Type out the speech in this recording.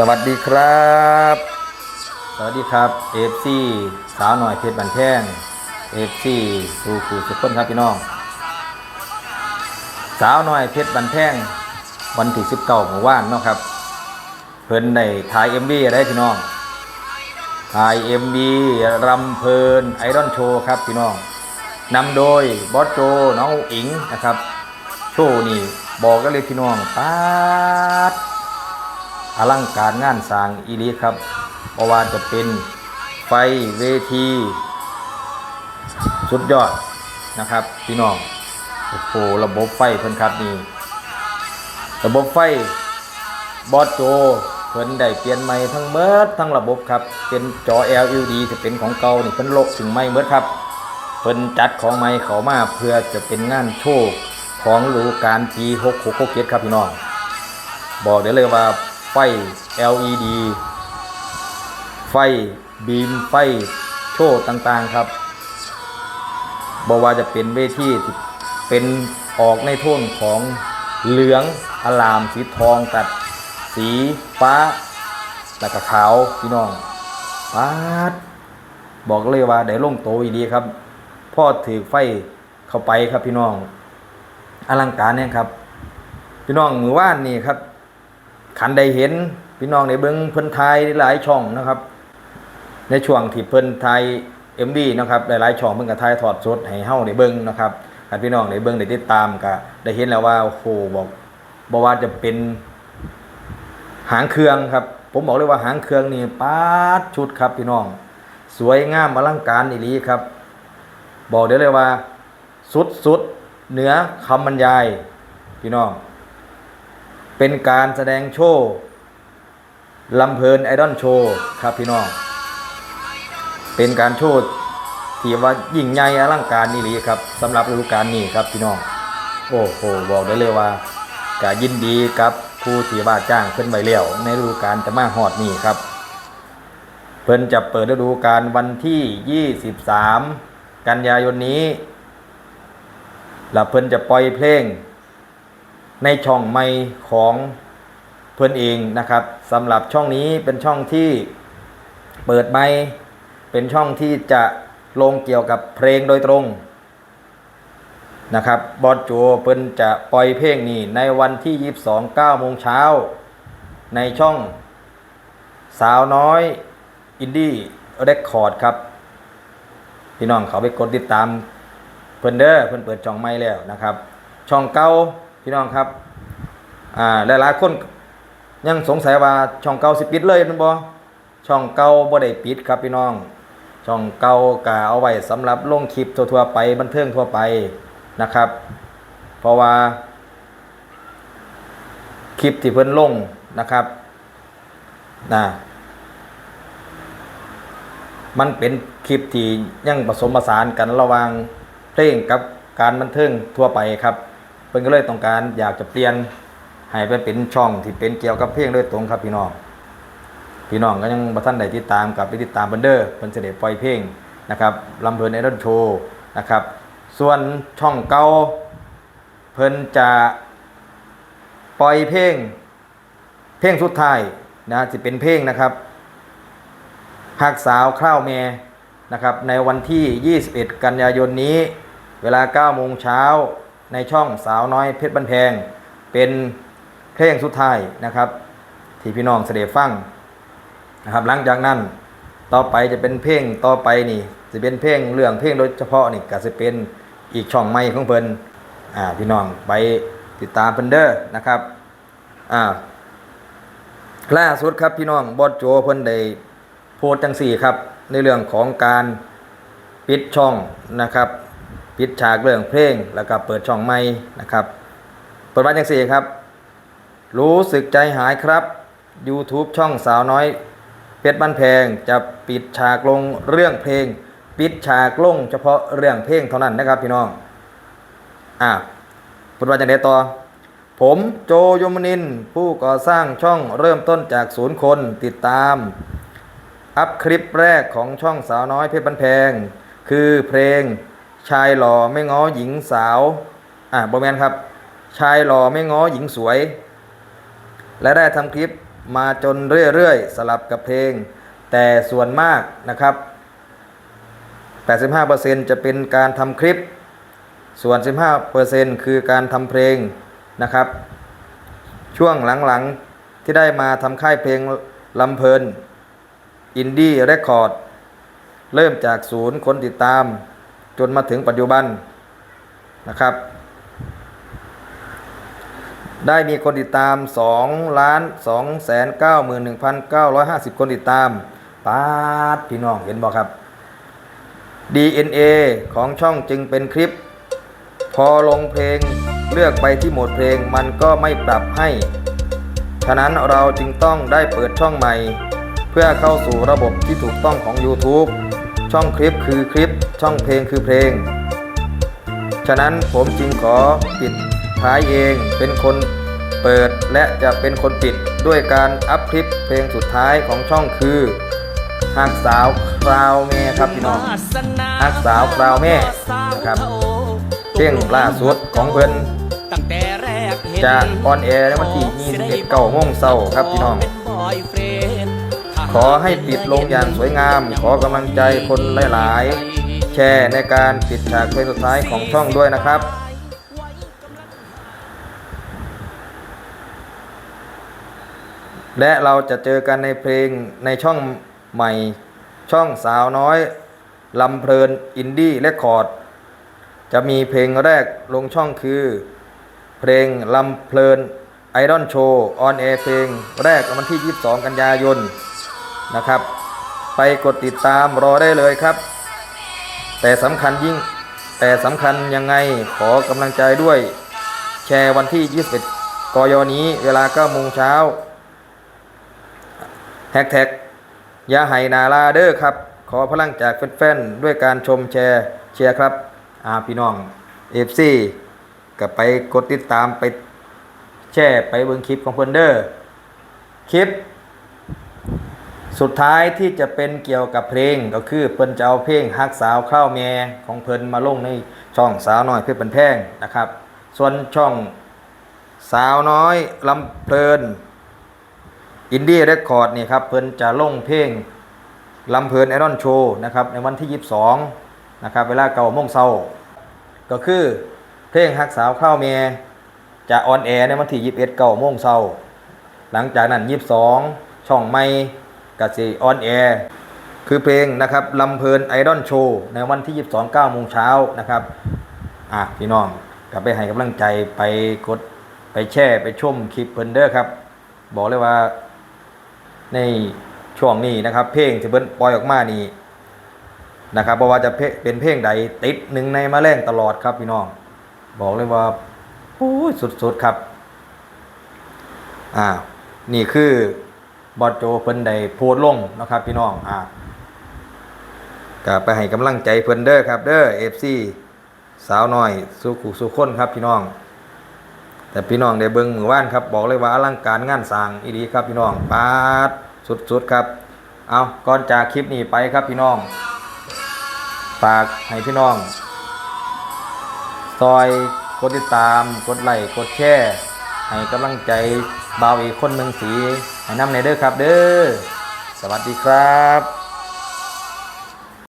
สวัสดีครับ สวัสดีครับเอฟซีสาวหน่อยเพชรบันแท่งเอฟซีสู่ขู่สุขคนครับพี่น้อง สาวหน่อยเพชรบันแท่งวันที่สิบเก้าเมื่อวานเนาะครับเพิ่นในถ่ายเอ็มวีได้พี่น้องถ่ายเอ็มวีรำเพลินไอรอนโชว์ครับพี่น้องนำโดยบอสโจน้องอิงนะครับ โชว์นี่บอกกันเลยพี่น้องป๊าด อลังการงานสร้างอีลีครับเพราะว่าจะเป็นไฟเวที สุดยอดนะครับ พี่น้องโอ้โหระบบไฟเพิ่นครับนี่ระบบไฟบอสโจเพิ่นได้เปลี่ยนใหม่ทั้งเมิดทั้งระบบครับ เป็นจอ LED จะเป็นของเก่านี่เพิ่นโลกถึงใหม่เมิดครับเพิ่นจัดของใหม่เขามาเพื่อจะเป็นงานโชว์ของฤดูกาลปี6667ครับพี่น้อง บอกได้เลยว่า ไฟ LED ไฟบีมไฟโชว์ต่างๆครับบอกว่าจะเป็นเวทีเป็นออกในโทนของเหลืองอลามสีทองตัด สีฟ้าแล้วก็ขาวพี่น้องปาดบอกเลยว่าได้ลงโตอีดีครับพ่อถือไฟเข้าไปครับพี่น้อง อลังการเนี่ยครับ พี่น้องมือว่านนี่ครับ ขันได้เห็นพี่น้องในเบิ้งเพิ่นไทยหลายช่องนะครับ ในช่วงที่เพิ่นไทยเอ็มบีนะครับหลายๆช่องเพิ่นก็ไทยถอดสดให้เฮาได้เบิ้งนะครับถ้าพี่น้องได้เบิ้งได้ติดตามก็ได้เห็นแล้วว่าโอ้โหบอกบอกว่าจะเป็นหางเครื่องครับ ผมบอกเลยว่าหางเครื่องนี่ปาดชุดครับพี่น้อง สวยงามอลังการอีลีครับ บอกได้เลยว่า สุดสุดเหนือคำบรรยาย พี่น้อง เป็นการแสดงโชว์ลำเพลินไอดอลโชว์ครับพี่น้อง เป็นการโชว์ที่ว่ายิ่งใหญ่อลังการนี่หลีครับสำหรับฤดูกาลนี้ครับพี่น้อง โอ้โหบอกได้เลยว่าก็ยินดีกับผู้ที่ว่าจ้างเพิ่นไว้แล้ยวในฤดูกาลจะมาฮอดนี่ครับ เพิ่นจะเปิดฤดูกาลวันที่ 23 กันยายนนี้แล้วเพิ่นจะปล่อยเพลง ในช่องใหม่ของเพื่อนเองนะครับสำหรับช่องนี้เป็นช่องที่เปิดใหม่เป็นช่องที่จะลงเกี่ยวกับเพลงโดยตรงนะครับบอสโจเพิ่นจะปล่อยเพลงนี้ในวันที่ 22 9โมงเช้า ในช่องสาวน้อยอินดี้เรคคอร์ดครับ พี่น้องเขาไปกดติดตามเพิ่นเด้อเพิ่นเปิดช่องใหม่แล้วนะครับ ช่องเก่า พี่น้องครับอ่าหลายๆคนยังสงสัยว่าช่องเก่าสิปิดเลยมันบ่ช่องเก่าบ่ได้ปิดครับพี่น้อง ช่องเก่ากะเอาไว้สำหรับลงคลิปทั่วๆไปบันเทิงทั่วไปนะครับ เพราะว่า คลิปที่เพิ่นลงนะครับนะมันเป็นคลิปที่ยังผสมผสานกันระหว่างเพลงกับการบันเทิงทั่วไปครับ พิ่นก็เลยต้องการอยากจะเปลี่ยนให้ไปเป็นช่องที่เป็นเกี่ยวกับเพลงโดยตรงครับพี่น้องพี่น้องก็ยังบ่ทันได้ติดตามกับไปติดตามเพนเด้อเพิ่นสิได้ปล่อยเพลงนะครับลำเพลินไอดอลโชว์นะครับ ส่วนช่องเก่าเพิ่นจะปล่อยเพลง เพลงสุดท้ายนะสิเป็นเพลงนะครับหักสาวคร่าวแม่นะครับในวันที่ 21 กันยายนนี้ เวลา9โมงเช้า ในช่องสาวน้อยเพชรบันแพง เป็นเพลงสุดท้ายนะครับ ที่พี่น้องเสด็จฟังนะครับ หลังจากนั้นต่อไปจะเป็นเพลงต่อไปนี่จะเป็นเพลงเรื่องเพลงโดยเฉพาะนี่ก็จะเป็นอีกช่องใหม่ของเพิ่นอ่าพี่น้องไปติดตามเพิ่นเด้อนะครับอ่าล่าสุดครับพี่น้องบอสโจเพิ่นได้โพสต์จังสี่ครับ ในเรื่องของการปิดช่องนะครับ ปิดฉากเรื่องเพลง แล้วก็เปิดช่องใหม่นะครับ เปิดวันจังสี่ครับ รู้สึกใจหายครับ YouTube ช่องสาวน้อยเพชรบ้านแพงจะปิดฉากลงเรื่องเพลง ปิดฉากลงเฉพาะเรื่องเพลงเท่านั้นนะครับพี่น้องอ่าปิดวัจังไดต่อ ผมโจยมนิน ผู้ก่อสร้างช่องเริ่มต้นจากศูนย์คนติดตาม อัพคลิปแรกของช่องสาวน้อยเพชรบันแพง คือเพลง ชายหล่อไม่ง้อหญิงสาว อ่าบอแมนครับ ชายหล่อไม่ง้อหญิงสวย และได้ทำคลิปมาจนเรื่อยๆ สลับกับเพลง แต่ส่วนมากนะครับ 85%จะเป็นการทำคลิป ส่วน 15%คือการทำเพลงนะครับ ช่วงหลังๆ ที่ได้มาทำค่ายเพลงลำเพลินอินดี้เรคคอร์ด เริ่มจากศูนย์คนติดตาม จนมาถึงปัจจุบันนะครับ ได้มีคนติดตาม2ล้าน2แสน91,950 คนติดตามปาดพี่น้องเห็นบอกครับ DNA ของช่องจึงเป็นคลิป พอลงเพลงเลือกไปที่โหมดเพลงมันก็ไม่ปรับให้ ฉะนั้นเราจึงต้องได้เปิดช่องใหม่ เพื่อเข้าสู่ระบบที่ถูกต้องของ YouTube ช่องคลิปคือคลิป ช่องเพลงคือเพลง ฉะนั้นผมจึงขอปิดท้ายเองเป็นคนเปิดและจะเป็นคนปิดด้วยการอัพคลิปเพลงสุดท้ายของช่องคือหักสาวคราวแม่ครับพี่น้องหักสาวคราวแม่นะครับเพลงล่าสุดของเพิ่นตั้งแต่แรกเห็นจะออนแอร์ในวันที่21เก้าโมงเช้าครับพี่น้อง ขอให้ปิดลงอย่างสวยงาม ขอกำลังใจคนหลาย ๆ แชร์ในการปิดฉากเพลงสุดท้ายของช่องด้วยนะครับและเราจะเจอกันในเพลงในช่องใหม่ ช่องสาวน้อยลำเพลินอินดี้เรคคอร์ด จะมีเพลงแรกลงช่องคือ เพลงลำเพลินไอดอลโชว์ออนแอร์เพลงแรกวันที่ 22 กันยายน นะครับ ไปกดติดตามรอได้เลยครับ แต่สำคัญยิ่งแต่สำคัญยังไงขอกำลังใจด้วย แชร์วันที่ 21กยนี้เวลา9โมงเช้าแฮกแท็กยาไห่นาลาเดอร์ครับ ขอพลังจากแฟนๆด้วยการชมแชร์เชียร์ครับอาพี่น้องเอฟซีก็ไปกดติดตามไปแชร์ไปเบิ่งคลิปของเพิ่นเดอร์คลิป สุดท้ายที่จะเป็นเกี่ยวกับเพลงก็คือเพิ่นจะเอาเพลงฮักสาวข้าวแม่ของเพิ่นมาลงในช่องสาวน้อยเพื่อเป็นแพงนะครับ ส่วนช่องสาวน้อยลำเพลินอินดี้เรคคอร์ดนี่ครับเพิ่นจะลงเพลงลำเพลินไอรอนโชว์นะครับในวันที่ 22นะครับเวลาเก้าโมงเช้าก็คือเพลงฮักสาวข้าวแม่จะออนแอร์ในวันที่ 21เก้าโมงเช้าหลังจากนั้น 22 ช่องไม่ กับซีออนแอร์คือเพลงนะครับลำเพลินไอดอลโชว์ในวันที่ 22 9โมงเช้านะครับอะพี่น้องกลับไปให้กำลังใจไปกดไปแช่ไปชมคลิปเพิ่นเด้อครับ บอกเลยว่า ในช่วงนี้นะครับ เพลงที่เพิ่นปล่อยออกมานี่นะครับเพราะว่าจะเพเป็นเพลงใดติดหนึ่งในมาแรงตลอดครับพี่น้อง บอกเลยว่าโอ้ยสุดๆครับ อ่า นี่คือ บอดโจเพิ่นได้โพสต์ลงนะครับ พี่น้องอ่าก็ไปให้กำลังใจเพิ่นเด้อครับ เด้อ FC สาวน้อยสุขุสุขคนครับพี่น้อง แต่พี่น้องได้เบิ่งมือว่านครับ บอกเลยว่าอลังการงานสร้างอีดีครับพี่น้องปาดสุดๆครับ เอาก่อนจากคลิปนี้ไปครับพี่น้องฝากให้พี่น้อง ซอยกดติดตาม กดไลค์ กดแชร์ ให้กำลังใจ บ่าวอีกคนหนึ่งสีให้นำในเด้อครับ เด้อสวัสดีครับ